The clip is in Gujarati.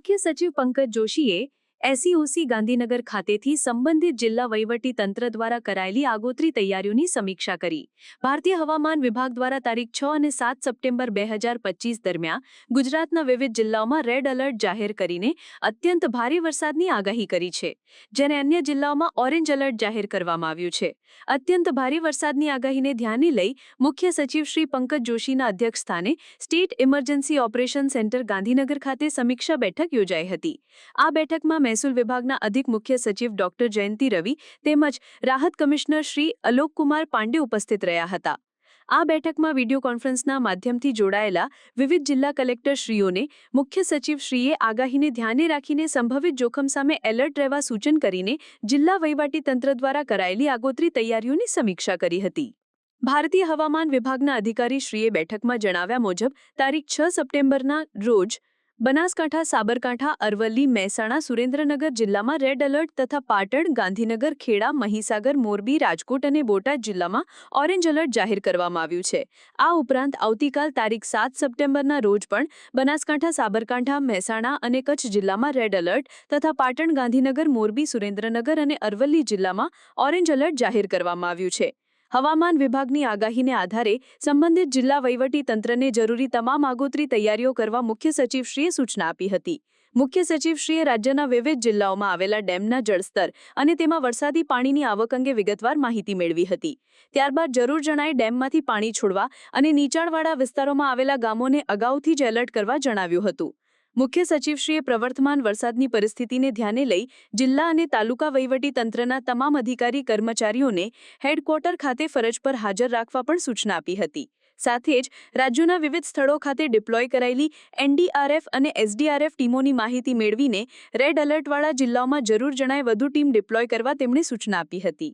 મુખ્ય સચિવ પંકજ જોશીએ એસઈઓસી ગાંધીનગર ખાતેથી સંબંધિત જિલ્લા વહીવટી તંત્ર દ્વારા કરાયેલી આગોતરી તૈયારીઓની સમીક્ષા કરી. ભારતીય હવામાન વિભાગ દ્વારા તારીખ છ અને સાત સપ્ટેમ્બર બે દરમિયાન ગુજરાતના વિવિધ જિલ્લાઓમાં રેડ એલર્ટ જાહેર કરીને અત્યંત ભારે વરસાદની આગાહી કરી છે, જેને અન્ય જિલ્લાઓમાં ઓરેન્જ એલર્ટ જાહેર કરવામાં આવ્યું છે. અત્યંત ભારે વરસાદની આગાહીને ધ્યાને લઈ મુખ્ય સચિવ શ્રી પંકજ જોશીના અધ્યક્ષસ્થાને state emergency operation centre Gandhinagar ખાતે સમીક્ષા બેઠક યોજાઈ હતી. આ બેઠકમાં મહેસૂલ વિભાગના અધિક મુખ્ય સચિવ ડોક્ટર જયંતિ રવિ તેમજ રાહત કમિશનર શ્રી અલોકકુમાર પાંડે ઉપસ્થિત રહ્યા હતા. આ બેઠકમાં વીડિયો કોન્ફરન્સના માધ્યમથી જોડાયેલા વિવિધ જિલ્લા કલેક્ટરશ્રીઓને મુખ્ય સચિવશ્રીએ આગાહીને ધ્યાને રાખીને સંભવિત જોખમ સામે એલર્ટ રહેવા સૂચન કરીને જિલ્લા વહીવટીતંત્ર દ્વારા કરાયેલી આગોતરી તૈયારીઓની સમીક્ષા કરી હતી. ભારતીય હવામાન વિભાગના અધિકારીશ્રીએ બેઠકમાં જણાવ્યા મુજબ તારીખ છ સપ્ટેમ્બરના રોજ બનાસકાંઠા, સાબરકાંઠા, અરવલ્લી, મહેસાણા, સુરેન્દ્રનગર જિલ્લામાં રેડ એલર્ટ તથા પાટણ, ગાંધીનગર, ખેડા, મહીસાગર, મોરબી, રાજકોટ અને બોટાદ જિલ્લામાં ઓરેન્જ એલર્ટ જાહેર કરવામાં આવ્યું છે. આ ઉપરાંત આવતીકાલ તારીખ સાત સપ્ટેમ્બરના રોજ પણ બનાસકાંઠા, સાબરકાંઠા, મહેસાણા અને કચ્છ જિલ્લામાં રેડ એલર્ટ તથા પાટણ, ગાંધીનગર, મોરબી, સુરેન્દ્રનગર અને અરવલ્લી જિલ્લામાં ઓરેન્જ એલર્ટ જાહેર કરવામાં આવ્યું છે. હવામાન વિભાગની આગાહીને આધારે સંબંધિત જિલ્લા વહીવટી તંત્રને જરૂરી તમામ આગોતરી તૈયારીઓ કરવા મુખ્ય સચિવશ્રીએ સૂચના આપી હતી. મુખ્ય સચિવશ્રીએ રાજ્યના વિવિધ જિલ્લાઓમાં આવેલા ડેમના જળસ્તર અને તેમાં વરસાદી પાણીની આવક અંગે વિગતવાર માહિતી મેળવી હતી. ત્યારબાદ જરૂર જણાય ડેમમાંથી પાણી છોડવા અને નીચાણવાળા વિસ્તારોમાં આવેલા ગામોને અગાઉથી જ એલર્ટ કરવા જણાવ્યું હતું. મુખ્ય સચિવશ્રીએ પ્રવર્તમાન વરસાદની પરિસ્થિતિને ધ્યાને લઈ જિલ્લા અને તાલુકા વહીવટી તંત્રના તમામ અધિકારી કર્મચારીઓને હેડક્વાર્ટર ખાતે ફરજ પર હાજર રાખવા પણ સૂચના આપી હતી. સાથે જ રાજ્યોના વિવિધ સ્થળો ખાતે ડિપ્લોય કરાયેલી એનડીઆરએફ અને એસડીઆરએફ ટીમોની માહિતી મેળવીને રેડ એલર્ટવાળા જિલ્લાઓમાં જરૂર જણાય વધુ ટીમ ડિપ્લોય કરવા તેમણે સૂચના આપી હતી.